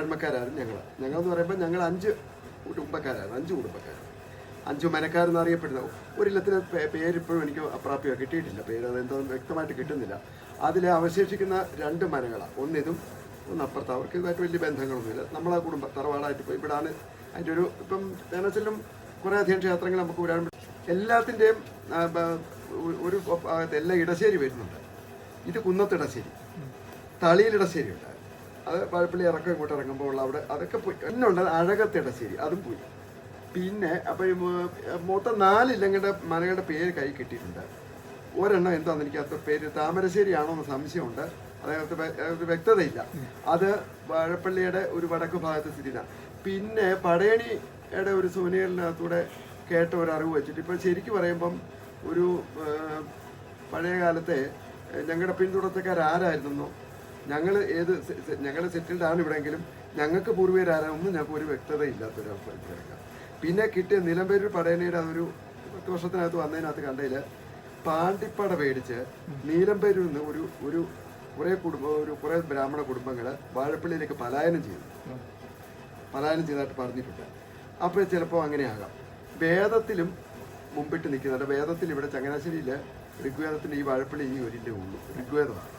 ഊരാൺമക്കാരായിരുന്നു ഞങ്ങൾ എന്ന് പറയുമ്പോൾ ഞങ്ങൾ അഞ്ച് കുടുംബക്കാരായിരുന്നു അഞ്ച് കുടുംബക്കാരാണ് അഞ്ചു മനക്കാരെന്ന് അറിയപ്പെടുന്ന ഒരില്ലത്തിന് പേര് ഇപ്പോഴും എനിക്ക് അപ്രാപ്യം കിട്ടിയിട്ടില്ല. പേര് അതെന്തോ വ്യക്തമായിട്ട് കിട്ടുന്നില്ല. അതിൽ അവശേഷിക്കുന്ന രണ്ട് മനകളാണ് ഒന്നിതും ഒന്ന് അപ്പുറത്ത്. അവർക്ക് ഇതുമായിട്ട് വലിയ ബന്ധങ്ങളൊന്നുമില്ല. നമ്മളെ കുടുംബ തറവാടായിട്ട് പോയി. ഇവിടാണ് അതിന്റെ ഒരു ഇപ്പം തേനച്ചിലും കുറേ അധികം ക്ഷേത്രങ്ങൾ നമുക്ക് വരാൻ എല്ലാത്തിന്റെയും ഒരു എല്ലാ ഇടശ്ശേരി വരുന്നുണ്ട്. ഇത് കുന്നത്തിടശ്ശേരി തളിയിൽ ഇടശ്ശേരി ഉണ്ടായിരുന്നു. അത് വാഴപ്പള്ളി ഇറക്കം ഇങ്ങോട്ട് ഇറങ്ങുമ്പോൾ ഉള്ള അവിടെ അതൊക്കെ പോയി. എന്നെ ഉണ്ട് അഴകത്ത് ഇടശ്ശേരി അതും പോയി. പിന്നെ മൂ- മൊത്തം നാല് ഇല്ലങ്ങളുടെ മനകളുടെ പേര് കൈ കിട്ടിയിട്ടുണ്ട്. ഒരെണ്ണം എന്താണെന്ന് എനിക്ക് അത്ര പേര് താമരശ്ശേരി ആണോ എന്ന് സംശയമുണ്ട്. അതായത് വ്യക്തതയില്ല. അത് വാഴപ്പള്ളിയുടെ ഒരു വടക്ക് ഭാഗത്ത് സ്ഥിതിയാണ് പിന്നെ പടയണിയുടെ ഒരു സൂനിയറിനകത്തൂടെ കേട്ട ഒരു അറിവ് വെച്ചിട്ട് ഇപ്പം ശരിക്കും പറയുമ്പം ഒരു പഴയ കാലത്തെ ഞങ്ങളുടെ പിന്തുടർച്ചക്കാരാരായിരുന്നോ ഞങ്ങൾ ഏത് ഞങ്ങൾ സെറ്റിൽഡ് ആണ് ഇവിടെയെങ്കിലും ഞങ്ങൾക്ക് പൂർവീകരാരാണെന്നും ഞങ്ങൾക്ക് ഒരു വ്യക്തത ഇല്ലാത്തൊരു അവസ്ഥ പിന്നെ കിട്ടിയ നിലമ്പേരി പടയണിയുടെ അതൊരു പത്ത് വർഷത്തിനകത്ത് വന്നതിനകത്ത് കണ്ടതിൽ പാണ്ടിപ്പട പേടിച്ച് നീലമ്പേരിൽ നിന്ന് ഒരു ഒരു കുറേ കുടുംബ ഒരു കുറേ ബ്രാഹ്മണ കുടുംബങ്ങൾ വാഴപ്പള്ളിയിലേക്ക് പലായനം ചെയ്തു. പലായനം ചെയ്തതായിട്ട് പറഞ്ഞിട്ടുണ്ട്. അപ്പോൾ ചിലപ്പോൾ അങ്ങനെയാകാം. വേദത്തിലും മുമ്പിട്ട് നിൽക്കുന്നുണ്ട്. വേദത്തിൽ ഇവിടെ ചങ്ങനാശ്ശേരിയിൽ ഋഗ്വേദത്തിന്റെ ഈ വാഴപ്പള്ളി ഈ ഒരിന്റെ ഉള്ളൂ. ഋഗ്വേദമാണ്.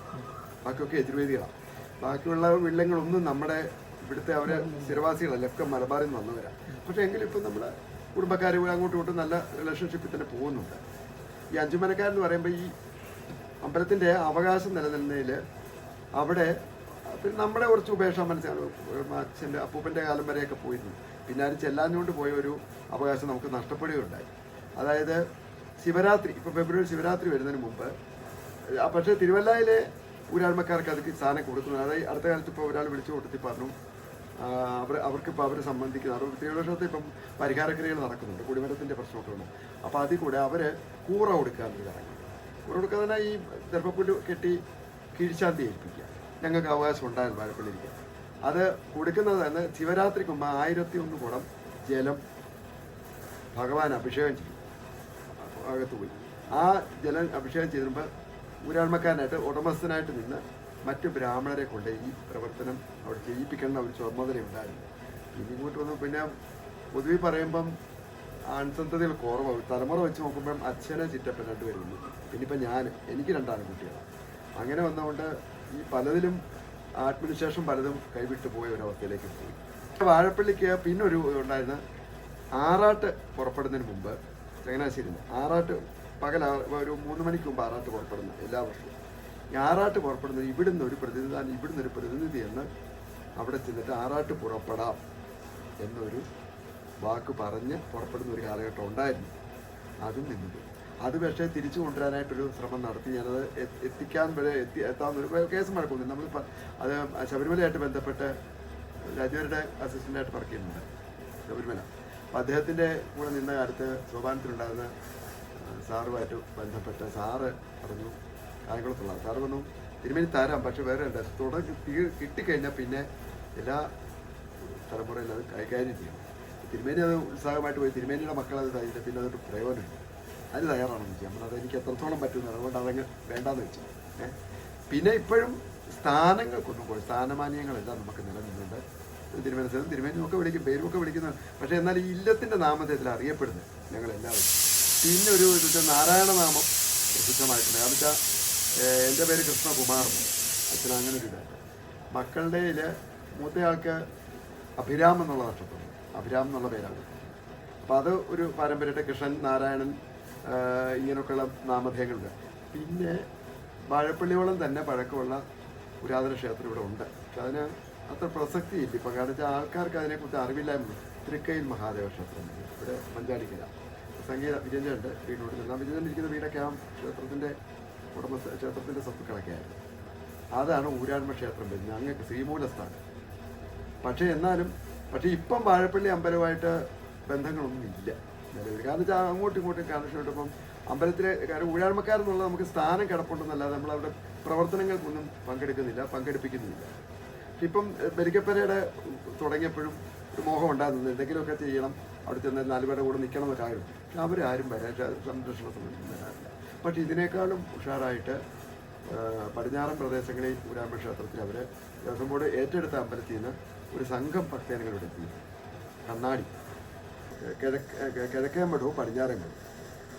ബാക്കിയൊക്കെ യജുർവേദികളാണ് ബാക്കിയുള്ള വില്ലങ്ങളൊന്നും നമ്മുടെ ഇവിടുത്തെ അവരെ സ്ഥിരവാസികളല്ല ഒക്കെ മലബാറിൽ നിന്ന് വന്നവരാണ് പക്ഷേ എങ്കിലും ഇപ്പം നമ്മുടെ കുടുംബക്കാർ അങ്ങോട്ടും ഇങ്ങോട്ടും നല്ല റിലേഷൻഷിപ്പിൽ തന്നെ പോകുന്നുണ്ട്. ഈ അഞ്ചുമനക്കാരെന്ന് പറയുമ്പോൾ ഈ അമ്പലത്തിന്റെ അവകാശം നിലനിൽക്കുന്നതിൽ അവിടെ പിന്നെ നമ്മുടെ കുറച്ച് ഉപേക്ഷ മനസ്സിലാണ്. അച്ഛന്റെ അപ്പൂപ്പന്റെ കാലം വരെയൊക്കെ പോയിരുന്നു. പിന്നെ അത് ചെല്ലാഞ്ഞുകൊണ്ട് പോയ ഒരു അവകാശം നമുക്ക് നഷ്ടപ്പെടുകയുണ്ടായി. അതായത് ശിവരാത്രി ഇപ്പോൾ ഫെബ്രുവരി ശിവരാത്രി വരുന്നതിന് മുമ്പ് പക്ഷേ തിരുവല്ലയിലെ ഊരാൾമക്കാർക്ക് അത് സാധനം കൊടുക്കുന്നു. അതായത് അടുത്ത കാലത്ത് ഇപ്പോൾ ഒരാൾ വിളിച്ചു കൊടുത്തി പറഞ്ഞു അവർ അവർ അവർക്കിപ്പോൾ അവർ സംബന്ധിക്കുന്ന അവർ തീവ്രവർഷത്തെ ഇപ്പം പരിഹാരക്രിയകൾ നടക്കുന്നുണ്ട് കുടിമരത്തിന്റെ പ്രശ്നമൊക്കെ ഉണ്ട് അപ്പോൾ അതിൽ കൂടെ അവർ കൂറ കൊടുക്കാമെന്ന് ഇറങ്ങി. കൂറ കൊടുക്കാതെ ഈ ദർഭപ്പുല്ല് കെട്ടി കീഴ്ശാന്തി ഏൽപ്പിക്കുക. ഞങ്ങൾക്ക് അവകാശം ഉണ്ടായിരുന്നു വാഴപ്പള്ളിയിരിക്കുക അത് കൊടുക്കുന്നത് തന്നെ ശിവരാത്രിക്ക് മുമ്പ് ആയിരത്തി ഒന്ന് കുടം ജലം ഭഗവാൻ അഭിഷേകം ചെയ്യും അകത്ത് പോയി. ആ ജലം അഭിഷേകം ചെയ്തിരുമ്പോൾ ഊരാൾമക്കാരനായിട്ട് ഉടമസ്ഥനായിട്ട് നിന്ന് മറ്റ് ബ്രാഹ്മണരെ കൊണ്ട് ഈ പ്രവർത്തനം അവിടെ ചെയ്യിപ്പിക്കേണ്ട ഒരു ചുമതലയുണ്ടായിരുന്നു. പിന്നെ ഇങ്ങോട്ട് വന്നു പിന്നെ പൊതുവെ പറയുമ്പം ആൺസന്തതികൾ കുറവാണ് തലമുറ വെച്ച് നോക്കുമ്പം അച്ഛനെ ചിറ്റപ്പൻ വരുന്നു പിന്നെ ഇപ്പം ഞാൻ എനിക്ക് രണ്ടാണ് കുട്ടികളാണ് അങ്ങനെ വന്നതുകൊണ്ട് ഈ പലതിലും ആത്മവിശ്വാസം പലതും കൈവിട്ട് പോയ ഒരവസ്ഥയിലേക്ക് പോയി. വാഴപ്പള്ളിക്ക് പിന്നൊരു ഉണ്ടായിരുന്ന ആറാട്ട് പുറപ്പെടുന്നതിന് മുമ്പ് ചങ്ങനാശ്ശേരി ആറാട്ട് പകൽ ആ- ഒരു മൂന്ന് മണിക്ക് മുമ്പ് ആറാട്ട് പുറപ്പെടുന്നു എല്ലാ വർഷവും. ഈ ആറാട്ട് പുറപ്പെടുന്നത് ഇവിടുന്ന് ഒരു പ്രതിനിധി ഇവിടുന്ന് ഒരു പ്രതിനിധി എന്ന് അവിടെ ചെന്നിട്ട് ആറാട്ട് പുറപ്പെടാം എന്നൊരു വാക്ക് പറഞ്ഞ് പുറപ്പെടുന്ന ഒരു കാലഘട്ടം ഉണ്ടായിരുന്നു. അതും നിന്നത് അത് പക്ഷേ തിരിച്ചു കൊണ്ടുവരാനായിട്ടൊരു ശ്രമം നടത്തി. ഞാനത് എത്തി- എത്തിക്കാൻ വരെ എത്തി എത്താവുന്ന കേസ് നടക്കുന്നില്ല നമ്മൾ അത് ശബരിമലയായിട്ട് ബന്ധപ്പെട്ട് രാജുവരുടെ അസിസ്റ്റന്റായിട്ട് വർക്ക് ചെയ്യുന്നുണ്ട് ശബരിമല. അപ്പം അദ്ദേഹത്തിന്റെ കൂടെ നിന്ന കാലത്ത് സോപാനത്തിലുണ്ടാകുന്ന സാറുമായിട്ട് ബന്ധപ്പെട്ട് സാറ് പറഞ്ഞു കായംകുളത്തുള്ള സാറ് പറഞ്ഞു തിരുമേനി തരാം പക്ഷെ വേറെ ഉണ്ട് തുടങ്ങി തീ കിട്ടിക്കഴിഞ്ഞാൽ പിന്നെ എല്ലാ തലമുറയിലും അത് കൈകാര്യം ചെയ്യണം തിരുമേനി അത് ഉത്സാഹമായിട്ട് പോയി തിരുമേനിയുടെ മക്കൾ അത് കഴിഞ്ഞിട്ട് പിന്നെ അതൊരു പ്രയോജനമില്ല അതിന് തയ്യാറാണെന്ന് വെച്ചാൽ നമ്മളത് എനിക്ക് എത്രത്തോളം പറ്റുന്നത് അതുകൊണ്ട് അതങ്ങ് വേണ്ടാന്ന് വെച്ചു. ഏഹ് പിന്നെ ഇപ്പോഴും സ്ഥാനങ്ങൾ കൊണ്ടുപോയി സ്ഥാനമാനീയങ്ങളെല്ലാം നമുക്ക് നിലനിന്നുണ്ട്. തിരുമേനി തിരുമേനും ഒക്കെ വിളിക്കും പേരും ഒക്കെ വിളിക്കുന്നത് പക്ഷേ എന്നാൽ ഈ ഇല്ലത്തിന്റെ നാമധേയത്തിൽ അറിയപ്പെടുന്നത് ഞങ്ങളെല്ലാവരും. പിന്നെ ഒരു ഇത് നാരായണ നാമം പ്രസിദ്ധമായിട്ടുണ്ട്. കാരണം വെച്ചാൽ എന്റെ പേര് കൃഷ്ണകുമാർ. അച്ഛൻ അങ്ങനെ ഒരു ഇതാണ് മക്കളുടെ മൂത്തയാൾക്ക് അഭിരാം എന്നുള്ള നക്ഷത്രം. അഭിരാം എന്നുള്ള പേരാണ്. അപ്പോൾ അത് ഒരു പാരമ്പര്യമായിട്ട് കൃഷ്ണൻ നാരായണൻ ഇങ്ങനെയൊക്കെയുള്ള നാമധേയങ്ങളുണ്ട്. പിന്നെ വാഴപ്പള്ളിയോളം തന്നെ പഴക്കമുള്ള പുരാതന ക്ഷേത്രം ഇവിടെ ഉണ്ട്. പക്ഷെ അതിന് അത്ര പ്രസക്തിയില്ല. ഇപ്പം കാരണം വെച്ചാൽ ആൾക്കാർക്ക് അതിനെക്കുറിച്ച് അറിവില്ലായ്മ. തൃക്കയിൽ മഹാദേവ ക്ഷേത്രം. ഇവിടെ മഞ്ചാടിക്കര. സംഗീത വിജയനുണ്ട് വീടിനോട് നിന്നാൽ വിജയൻ ഇരിക്കുന്ന വീടൊക്കെ ആ ക്ഷേത്രത്തിന്റെ ഉടമസ്ഥ ക്ഷേത്രത്തിന്റെ സ്വത്തുക്കളൊക്കെ ആയിരുന്നു അതാണ് ഊരാൺമ ക്ഷേത്രം വരുന്നത്. അങ്ങക്ക് ശ്രീമൂലസ്ഥാനം. പക്ഷേ എന്നാലും പക്ഷേ ഇപ്പം വാഴപ്പള്ളി അമ്പലമായിട്ട് ബന്ധങ്ങളൊന്നും ഇല്ല നിലവിൽ. കാരണം വെച്ചാൽ അങ്ങോട്ടും ഇങ്ങോട്ടും കണക്ഷൻ ഇപ്പം അമ്പലത്തിലെ കാര്യം ഊഴാഴ്മക്കാരെന്നുള്ള നമുക്ക് സ്ഥാനം കിടപ്പുണ്ടെന്നല്ലാതെ നമ്മളവിടെ പ്രവർത്തനങ്ങൾക്കൊന്നും പങ്കെടുക്കുന്നില്ല പങ്കെടുപ്പിക്കുന്നില്ല. ഇപ്പം ബലിക്കപ്പരയുടെ തുടങ്ങിയപ്പോഴും ഒരു മോഹം ഉണ്ടായിരുന്നു എന്തെങ്കിലുമൊക്കെ ചെയ്യണം അവിടെ ചെന്ന് നാലുപേരുടെ കൂടെ നിൽക്കണം എന്നൊക്കെ ആയിരുന്നു അവരാരും വരാൻ സംരക്ഷണ വരാറില്ല പക്ഷെ ഇതിനേക്കാളും ഉഷാറായിട്ട് പടിഞ്ഞാറൻ പ്രദേശങ്ങളിൽ ഊരാമ്പ ക്ഷേത്രത്തിൽ അവർ ദേവസ്വം ബോർഡ് ഏറ്റെടുത്ത അമ്പലത്തിൽ നിന്ന് ഒരു സംഘം ഭക്തജനങ്ങൾ ഇവിടെ എത്തി കണ്ണാടി കിഴക്ക് കിഴക്കേ മഠവും പടിഞ്ഞാറേ മഠവും.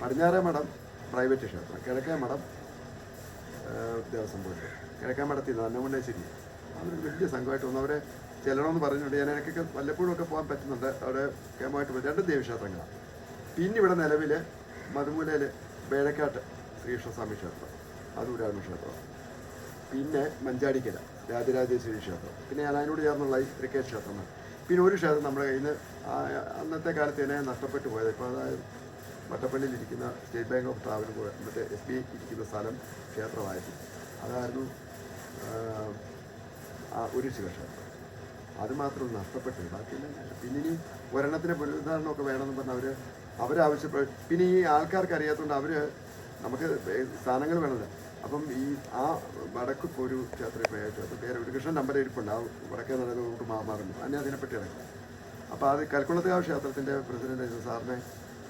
പടിഞ്ഞാറേ മഠം പ്രൈവറ്റ് ക്ഷേത്രം കിഴക്കേ മഠം ദേവസ്വം ബോർഡ്. കിഴക്കേ മഠത്തിൽ നിന്ന് അന്നമുണ്ടേശ്ശേരി. അതൊരു വലിയ സംഘമായിട്ട് വന്നു അവരെ ചെല്ലണമെന്ന് പറഞ്ഞിട്ടുണ്ട്. ഞാൻ എനിക്കൊക്കെ വല്ലപ്പോഴും ഒക്കെ പോകാൻ പറ്റുന്നുണ്ട്. അവിടെ കേമായിട്ട് പോയി രണ്ട് ദേവീക്ഷേത്രങ്ങളാണ്. പിന്നെ ഇവിടെ നിലവിൽ മധുമൂലയിൽ വേഴക്കാട്ട് ശ്രീകൃഷ്ണസ്വാമി ക്ഷേത്രം. അതൂരാമ ക്ഷേത്രം. പിന്നെ മഞ്ചാടിക്കര രാജരാജേശ്വരി ക്ഷേത്രം. പിന്നെ അതിനോട് ചേർന്നുള്ള ഈ തൃക്കേശ് ക്ഷേത്രമാണ് പിന്നെ ഒരു ക്ഷേത്രം നമ്മുടെ കയ്യിൽ നിന്ന് അന്നത്തെ കാലത്ത് തന്നെ നഷ്ടപ്പെട്ടു പോയത്. ഇപ്പോൾ അതായത് വട്ടപ്പള്ളിയിൽ ഇരിക്കുന്ന സ്റ്റേറ്റ് ബാങ്ക് ഓഫ് ട്രാവൽ മറ്റേ എസ് ബി ഇരിക്കുന്ന സ്ഥലം ക്ഷേത്രമായിരുന്നു. അതായിരുന്നു ഒരു ശിവക്ഷേത്രം അത് മാത്രം നഷ്ടപ്പെട്ടു. ബാക്കിയെല്ലാം പിന്നെ ഇനി ഒരെണ്ണത്തിന് പുനരുദ്ധാരണമൊക്കെ വേണമെന്ന് പറഞ്ഞ് അവർ അവരാവശ്യപ്പെട്ടു പിന്നെ ഈ ആൾക്കാർക്ക് അറിയാത്തതുകൊണ്ട് അവർ നമുക്ക് സ്ഥാനങ്ങൾ വേണമല്ലോ. അപ്പം ഈ ആ വടക്ക് ഒരു ക്ഷേത്രം ഇപ്പോൾ പേര് ഒരു കൃഷ്ണൻ നമ്പർ ഇരിപ്പുണ്ട്. ആ വടക്കേ നടന്നോട്ട് മാറുന്നു. അതിനെ അതിനെപ്പറ്റി അറിയാം. അപ്പോൾ അത് കൽക്കുളത്തുകാവ് ക്ഷേത്രത്തിന്റെ പ്രസിഡന്റ് സാറിനെ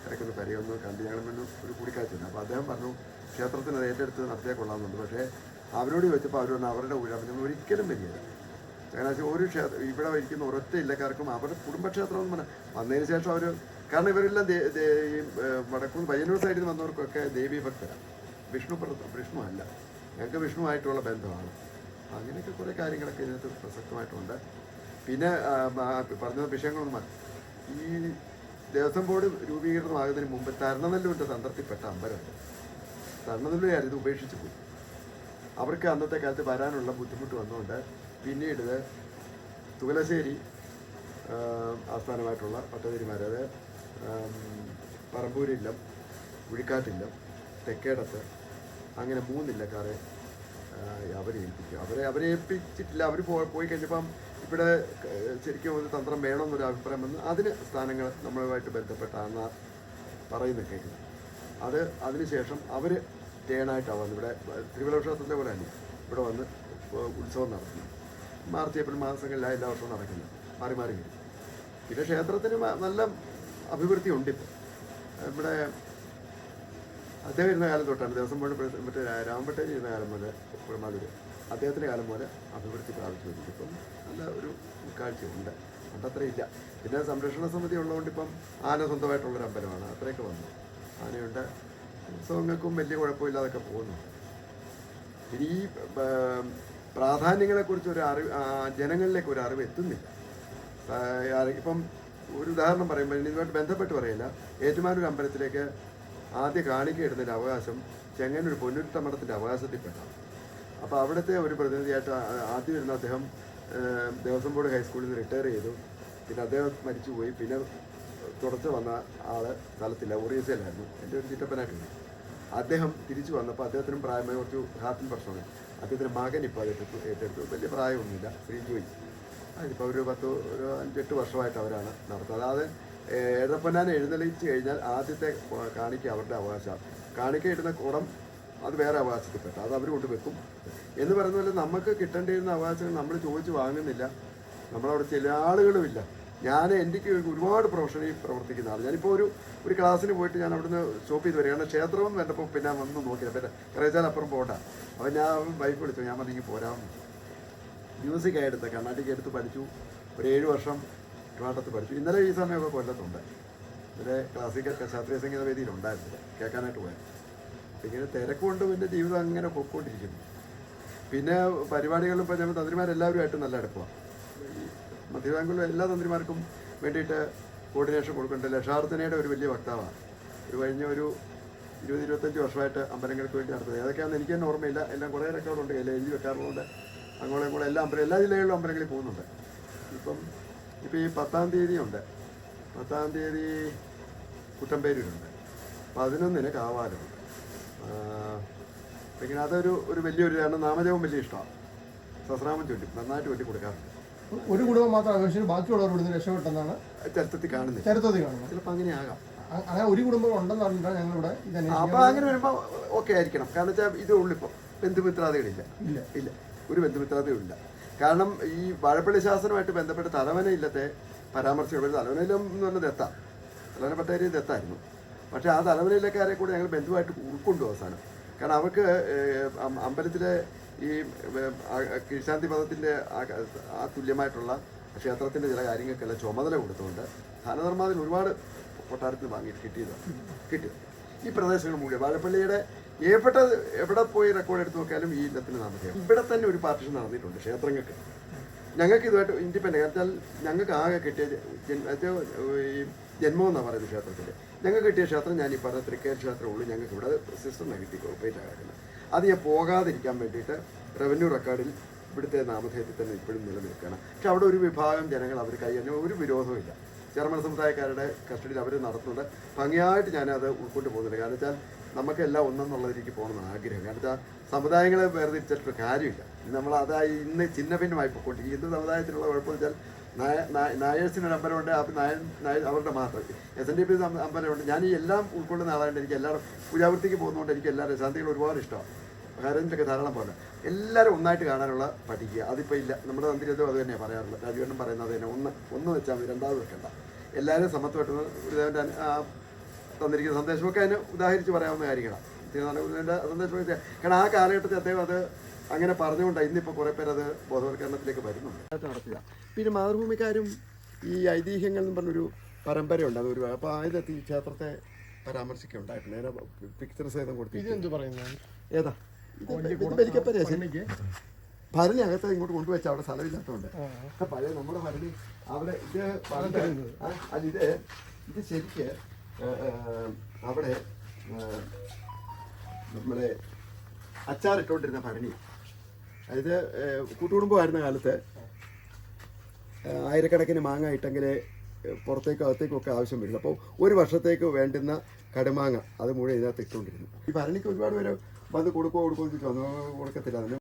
ഇടയ്ക്കൊന്ന് പരിയൊന്ന് കണ്ട് ഞങ്ങൾ മുന്നും ഒരു കൂടിക്കാഴ്ചയുണ്ട് അപ്പോൾ അദ്ദേഹം പറഞ്ഞു ക്ഷേത്രത്തിന് അത് ഏറ്റെടുത്ത് നടത്തിയാൽ കൊള്ളാമെന്നുണ്ട്. പക്ഷേ അവരോട് ചോദിച്ചപ്പോൾ അവർ പറഞ്ഞു അവരുടെ ഊഴാമം ഒരിക്കലും വരികയില്ല ചങ്ങനാശ്ശേരി ഒരു ക്ഷേത്രം ഇവിടെ ഇരിക്കുന്ന ഒരൊറ്റ ഇല്ലക്കാർക്കും അവരുടെ കുടുംബക്ഷേത്രം എന്ന് പറഞ്ഞാൽ വന്നതിന് ശേഷം അവർ കാരണം ഇവരെല്ലാം ഈ ഏഹ്, വടക്കും പയ്യന്നൂർ സൈഡിൽ നിന്ന് വന്നവർക്കൊക്കെ ദേവി ഭക്തരാണ് വിഷ്ണു വിഷ്ണു അല്ല. ഞങ്ങൾക്ക് വിഷ്ണുവായിട്ടുള്ള ബന്ധമാണ്. അങ്ങനെയൊക്കെ കുറേ കാര്യങ്ങളൊക്കെ ഇതിനകത്ത് പ്രസക്തമായിട്ടുണ്ട്. പിന്നെ പറഞ്ഞ വിഷയങ്ങളൊന്നും ഈ ദേവസ്വം ബോർഡ് രൂപീകൃതമാകുന്നതിന് മുമ്പ് തരണനെല്ലൂരിന്റെ തന്ത്രത്തിൽപ്പെട്ട അമ്പലമുണ്ട് തരണനെല്ലൂരായിരുന്നു ഇത് ഉപേക്ഷിച്ച് പോയി അവർക്ക് അന്നത്തെ കാലത്ത് വരാനുള്ള ബുദ്ധിമുട്ട് വന്നുകൊണ്ട് പിന്നീട് തുകലശ്ശേരി ആസ്ഥാനമായിട്ടുള്ള ആം, പറമ്പൂരില്ലം കുഴിക്കാട്ടില്ലം തെക്കേടത്ത് അങ്ങനെ മൂന്നില്ലക്കാരെ അവരെ ഏൽപ്പിച്ചു അവരെ അവരെ ഏൽപ്പിച്ചിട്ടില്ല. അവർ പോയി കഴിഞ്ഞപ്പം ഇവിടെ ശരിക്കും ഒരു തന്ത്രം വേണമെന്നൊരു അഭിപ്രായം വന്ന് അതിന് സ്ഥാനങ്ങൾ നമ്മളുമായിട്ട് ബന്ധപ്പെട്ടാണ് പറയുന്നത് കേൾക്കുന്നത്. അത് അതിനുശേഷം അവർ ടേണായിട്ടാണ് വന്ന് ഇവിടെ തിരുവല്ല ക്ഷേത്രത്തിലെ പോലെ തന്നെ ഇവിടെ വന്ന് ഉത്സവം നടത്തുന്നു. മാർച്ച് ഏപ്രിൽ മാസങ്ങളിലാണ് എല്ലാ വർഷവും നടക്കുന്നത്. മാറി മാറി വരും. പിന്നെ ക്ഷേത്രത്തിന് നല്ല അഭിവൃദ്ധി ഉണ്ട് ഇപ്പോൾ ഇവിടെ അദ്ദേഹം ഇരുന്ന കാലം തൊട്ടാണ്. ദേവസ്വം ബോർഡ് മറ്റേ രാമപട്ടേരി ഇരുന്ന കാലം പോലെ കുളമാലൂർ അദ്ദേഹത്തിന്റെ കാലം പോലെ അഭിവൃദ്ധി പ്രാപിച്ചു ഇപ്പം നല്ല ഒരു കാഴ്ചയുണ്ട്. പണ്ടത്ര ഇല്ല. പിന്നെ സംരക്ഷണ സമിതി ഉള്ളതുകൊണ്ട് ഇപ്പം ആന സ്വന്തമായിട്ടുള്ളൊരു അമ്പലമാണ്. അത്രയൊക്കെ വന്നു. ആനയുണ്ട് ഉത്സവങ്ങൾക്കും വലിയ കുഴപ്പമില്ലാതൊക്കെ പോകുന്നു. ഇനി ഈ പ്രാധാന്യങ്ങളെക്കുറിച്ച് ഒരു അറിവ് ജനങ്ങളിലേക്ക് ഒരു അറിവ് എത്തുന്നില്ല. ഇപ്പം ഒരു ഉദാഹരണം പറയുമ്പോൾ ഇതുമായിട്ട് ബന്ധപ്പെട്ട് പറയില്ല. ഏറ്റുമാനൂർ അമ്പലത്തിലേക്ക് ആദ്യ കാണിക്ക ഇടുന്നതിന്റെ അവകാശം ചെങ്ങന്നൂർ അവകാശത്തിൽ അവകാശത്തിൽപ്പെട്ടാണ് അപ്പോൾ അവിടുത്തെ ഒരു പ്രതിനിധിയായിട്ട് ആദ്യം ഇരുന്ന അദ്ദേഹം ദേവസ്വം ബോർഡ് ഹൈസ്കൂളിൽ നിന്ന് റിട്ടയർ ചെയ്തു. പിന്നെ അദ്ദേഹം മരിച്ചു പോയി പിന്നെ തുടർച്ച വന്ന ആൾ സ്ഥലത്തില്ല. ഒറീസയിലായിരുന്നു. എന്റെ ഒരു ചിറ്റപ്പനായിട്ടുണ്ട് അദ്ദേഹം തിരിച്ചു വന്നപ്പോൾ അദ്ദേഹത്തിനും പ്രായമായ കുറച്ച് ഹാർട്ടിൻ പ്രശ്നമാണ് അദ്ദേഹത്തിന്റെ മകൻ ഇപ്പോൾ അത് ഏറ്റെടുത്തു. വലിയ പ്രായമൊന്നുമില്ല. ശ്രീജോയി. അതിപ്പോൾ ഒരു പത്ത് ഒരു അഞ്ചെട്ട് വർഷമായിട്ട് അവരാണ് നടത്തുന്നത്. അതായത് എഴപ്പന്നാൻ എഴുന്നള്ളിച്ച് കഴിഞ്ഞാൽ ആദ്യത്തെ കാണിക്ക അവരുടെ അവകാശമാണ്. കാണിക്ക ഇടുന്ന കുടം അത് വേറെ അവകാശത്തിൽപ്പെട്ട അത് അവർ കൊണ്ട് വെക്കും. എന്ന് പറയുന്ന പോലെ നമുക്ക് കിട്ടേണ്ടിയിരുന്ന അവകാശങ്ങൾ നമ്മൾ ചോദിച്ച് വാങ്ങുന്നില്ല. നമ്മളവിടെ ചില ആളുകളുമില്ല. ഞാൻ എനിക്ക് ഒരുപാട് പ്രൊഫഷനിൽ പ്രവർത്തിക്കുന്ന ആൾ ഞാനിപ്പോൾ ഒരു ഒരു ക്ലാസ്സിന് പോയിട്ട് ഞാൻ അവിടുന്ന് ഷോപ്പ് ചെയ്ത് വരികയാണ്. ക്ഷേത്രവും ക്ഷേത്രം കണ്ടപ്പോൾ പിന്നെ വന്ന് നോക്കിയില്ല. പിന്നെ കറേച്ചാൽ അപ്പുറം പോകണ്ട അപ്പം ഞാൻ വൈഫ് വിളിച്ചു ഞാൻ പറഞ്ഞെങ്കിൽ പോരാമെന്ന് മ്യൂസിക് എടുത്ത് കർണാട്ടിക് എടുത്ത് പഠിച്ചു. ഒരു ഏഴ് വർഷം ട്രിവാണ്ടത്ത് പഠിച്ചു. ഇന്നലെ ഈ സമയമൊക്കെ കൊല്ലത്തുണ്ട്. ഇന്നലെ ക്ലാസിക്കൽ ശാസ്ത്രീയ സംഗീത വേദിയിലുണ്ടായിരുന്നു കേൾക്കാനായിട്ട് പോയത്. ഇങ്ങനെ തിരക്കുകൊണ്ട് പിന്നെ ജീവിതം അങ്ങനെ പൊക്കോണ്ടിരിക്കുന്നു പിന്നെ പരിപാടികളിൽ ഇപ്പോൾ ഞങ്ങൾ തന്ത്രിമാരെല്ലാവരുമായിട്ട് നല്ല അടുപ്പമാണ് മധ്യബാങ്കിലും എല്ലാ തന്ത്രിമാർക്കും വേണ്ടിയിട്ട് കോർഡിനേഷൻ കൊടുക്കുന്നുണ്ട്. ലക്ഷാർത്ഥനയുടെ ഒരു വലിയ വക്താവാണ് ഒരു കഴിഞ്ഞ ഒരു ഇരുപത് ഇരുപത്തഞ്ച് വർഷമായിട്ട് അമ്പലങ്ങൾക്ക് വേണ്ടി നടത്തുന്നത്. ഏതൊക്കെയാണെന്ന് എനിക്ക് തന്നെ ഓർമ്മയില്ല. എല്ലാം കുറേ റെക്കോർഡുണ്ട് എല്ലാം എഴുതി വെക്കാറുള്ളതുകൊണ്ട് അങ്ങോളം ഇങ്ങോളം എല്ലാ അമ്പലം എല്ലാ ജില്ലകളിലും അമ്പലങ്ങളിൽ പോകുന്നുണ്ട്. ഇപ്പം ഇപ്പം ഈ പത്താം തീയതി ഉണ്ട് പത്താം തീയതി കുട്ടമ്പേരൂരുണ്ട്. പതിനൊന്നിന് കാവാലുണ്ട് പിന്നെ ഇങ്ങനെ അതൊരു ഒരു വലിയൊരു കാരണം നാമജപം വലിയ ഇഷ്ടമാണ്. സസ്രാമം ചൊല്ലി നന്നായിട്ട് ചൊല്ലി കൊടുക്കാറുണ്ട്. ഒരു കുടുംബം മാത്രം ആഘോഷിച്ചു ബാക്കിയുള്ളവർ ഇവിടുന്ന് രക്ഷപ്പെട്ടെന്നാണ് ചരിത്രത്തിൽ കാണുന്നത് ചരിത്രത്തിൽ കാണുന്നത്. ചിലപ്പോൾ അങ്ങനെ ആകാം അ- അങ്ങനെ ഒരു കുടുംബം ഉണ്ടെന്ന് പറഞ്ഞിട്ടാണ് ഞങ്ങളിവിടെ അപ്പോൾ അങ്ങനെ വരുമ്പോൾ ഓക്കെ ആയിരിക്കണം. കാരണം വെച്ചാൽ ഇതേ ഉള്ളിപ്പോൾ ബന്ധുമിത്രാദികളില്ല. ഇല്ല. ഇല്ല. ഒരു ബന്ധുമിത്രാദിയും ഇല്ല കാരണം ഈ വാഴപ്പള്ളി ശാസനമായിട്ട് ബന്ധപ്പെട്ട തലവന ഇല്ലത്തെ പരാമർശങ്ങൾ തലവനയിലും എന്ന് പറഞ്ഞാൽ ദത്ത തലവന പട്ടേരി ദത്തായിരുന്നു പക്ഷേ ആ തലവനയിലക്കാരെ കൂടെ ഞങ്ങൾ ബന്ധുവായിട്ട് ഉൾക്കൊണ്ടു അവസാനം. കാരണം അവർക്ക് അമ്പലത്തിലെ ഈ കീഴ്ശാന്തി പദത്തിന്റെ ആ തുല്യമായിട്ടുള്ള ക്ഷേത്രത്തിന്റെ ചില കാര്യങ്ങൾക്കെല്ലാം ചുമതല കൊടുത്തുകൊണ്ട് ധനധർമാതിൽ ഒരുപാട് കൊട്ടാരത്തിൽ വാങ്ങി കിട്ടിയതാണ്. കിട്ടിയത് ഈ പ്രദേശങ്ങൾ മുഴുവൻ. വാഴപ്പള്ളിയുടെ എവിടെ എവിടെ പോയി റെക്കോർഡ് എടുത്ത് നോക്കിയാലും ഈ ഇല്ലത്തിന് നാമധേയം ഇവിടെ തന്നെ ഒരു പാർട്ടിഷൻ നടന്നിട്ടുണ്ട് ക്ഷേത്രങ്ങൾക്ക്. ഞങ്ങൾക്ക് ഇതുമായിട്ട് ഇൻഡിപെൻഡന്റ് കാരണം വെച്ചാൽ ഞങ്ങൾക്ക് ആകെ കിട്ടിയ ഈ ജന്മം എന്നാണ് പറയുന്നത് ക്ഷേത്രത്തിൽ ഞങ്ങൾക്ക് കിട്ടിയ ക്ഷേത്രം ഞാൻ ഈ പറഞ്ഞ തൃക്കേൽ ക്ഷേത്രമേ ഉള്ളൂ. ഞങ്ങൾക്ക് ഇവിടെ സിസ്റ്റം കിട്ടി കോപ്പറേറ്റ് ആകുന്നത് അത് ഞാൻ പോകാതിരിക്കാൻ വേണ്ടിയിട്ട് റവന്യൂ റെക്കോർഡിൽ ഇവിടുത്തെ നാമധേയത്തിൽ തന്നെ ഇപ്പോഴും നിലനിൽക്കണം പക്ഷെ അവിടെ ഒരു വിഭാഗം ജനങ്ങൾ അവർ കൈയഞ്ഞ ഒരു വിരോധവും ചെറുമണ സമുദായക്കാരുടെ കസ്റ്റഡിയിൽ അവർ നടത്തുന്നുണ്ട്. ഭംഗിയായിട്ട് ഞാനത് ഉൾക്കൊണ്ട് പോകുന്നുണ്ട് കാരണം വെച്ചാൽ നമുക്കെല്ലാം ഒന്നെന്നുള്ളതിലേക്ക് പോകണമെന്ന് ആഗ്രഹം. കാരണം വെച്ചാൽ സമുദായങ്ങളെ വേർതിരിച്ചിട്ട് കാര്യമില്ല. നമ്മൾ അതായി ഇന്ന് ചിന്ന ഭിന്നമായി പോയിക്കൊണ്ടിരിക്കും ഹിന്ദു സമുദായത്തിലുള്ള കുഴപ്പമെന്ന് വെച്ചാൽ നായ നായ- നായേഴ്സിനൊരു അമ്പലമുണ്ട്. അപ്പം നായ അവരുടെ മാത്രം. എസ് എൻ ഡി പി അമ്പലമുണ്ട്. ഞാൻ ഈ എല്ലാം ഉൾക്കൊള്ളുന്ന ആളായിട്ട് എനിക്ക് എല്ലാവരും പൂജാവൃത്തിക്ക് പോകുന്നതുകൊണ്ട് എനിക്ക് എല്ലാവരും ശാന്തികൾ ഒരുപാട് ഇഷ്ടമാണ്. കാരഞ്ചൊക്കെ ധാരാളം പോലെ. എല്ലാവരും ഒന്നായിട്ട് കാണാനുള്ള പഠിക്കുക. അതിപ്പോൾ ഇല്ല. നമ്മുടെ തന്ത്രിയതും അത് തന്നെയാണ് പറയാറുള്ളത്. രാജുവേട്ടൻ പറയുന്നത് അത് തന്നെ ഒന്ന് ഒന്ന് വെച്ചാൽ മതി. രണ്ടാമത് വെക്കണ്ട. എല്ലാവരും സമത്വമായിട്ട് ഗുരുദേവന്റെ തന്നിരിക്കുന്ന സന്ദേശമൊക്കെ അതിന് ഉദാഹരിച്ച് പറയാവുന്ന കാര്യങ്ങളാണ് ഗുരുദേവന്റെ സന്ദേശം വെച്ചാൽ കാരണം ആ കാലഘട്ടത്തിൽ അദ്ദേഹം അത് അങ്ങനെ പറഞ്ഞുകൊണ്ടാണ് ഇന്നിപ്പോൾ കുറേ പേര് അത് ബോധവൽക്കരണത്തിലേക്ക് വരുന്നുണ്ട്. അത് നടത്തുക പിന്നെ മാതൃഭൂമിക്കാരും ഈ ഐതിഹ്യങ്ങൾ എന്ന് പറഞ്ഞൊരു പരമ്പരയുണ്ട്. അത് ഒരു അപ്പോൾ അതിനകത്ത് ഈ ക്ഷേത്രത്തെ പരാമർശിക്കുക ഉണ്ടായിട്ടുണ്ട് പിക്ചർ സഹിതം പറയുന്നത്? ഏതാ? എനിക്ക് ഭരണി അകത്ത് ഇങ്ങോട്ട് കൊണ്ടുവച്ച അവിടെ സ്ഥലമില്ലാത്തതുകൊണ്ട്. പഴയ നമ്മുടെ ഭരണി അവിടെ ഇത് അല്ല ഇത് ഇത് ശരിക്ക് അവിടെ നമ്മളെ അച്ചാറിട്ടുകൊണ്ടിരുന്ന ഭരണി. അതായത് കൂട്ടുകുടുംബമായിരുന്ന കാലത്ത് ആയിരക്കണക്കിന് മാങ്ങ ഇട്ടെങ്കിൽ പുറത്തേക്കും അകത്തേക്കും ഒക്കെ ആവശ്യം വരുള്ളൂ അപ്പോൾ ഒരു വർഷത്തേക്ക് വേണ്ടുന്ന കടുമാങ്ങ അത് മുഴുവൻ ഇതിനകത്ത് ഇട്ടുകൊണ്ടിരുന്നു. ഈ ഭരണിക്ക് ഒരുപാട് പേര് വന്ന് കൊടുക്കുമോ കൊടുക്കുമോ എന്ന് ചോദിച്ചു. അത് കൊടുക്കത്തില്ല. അതിന്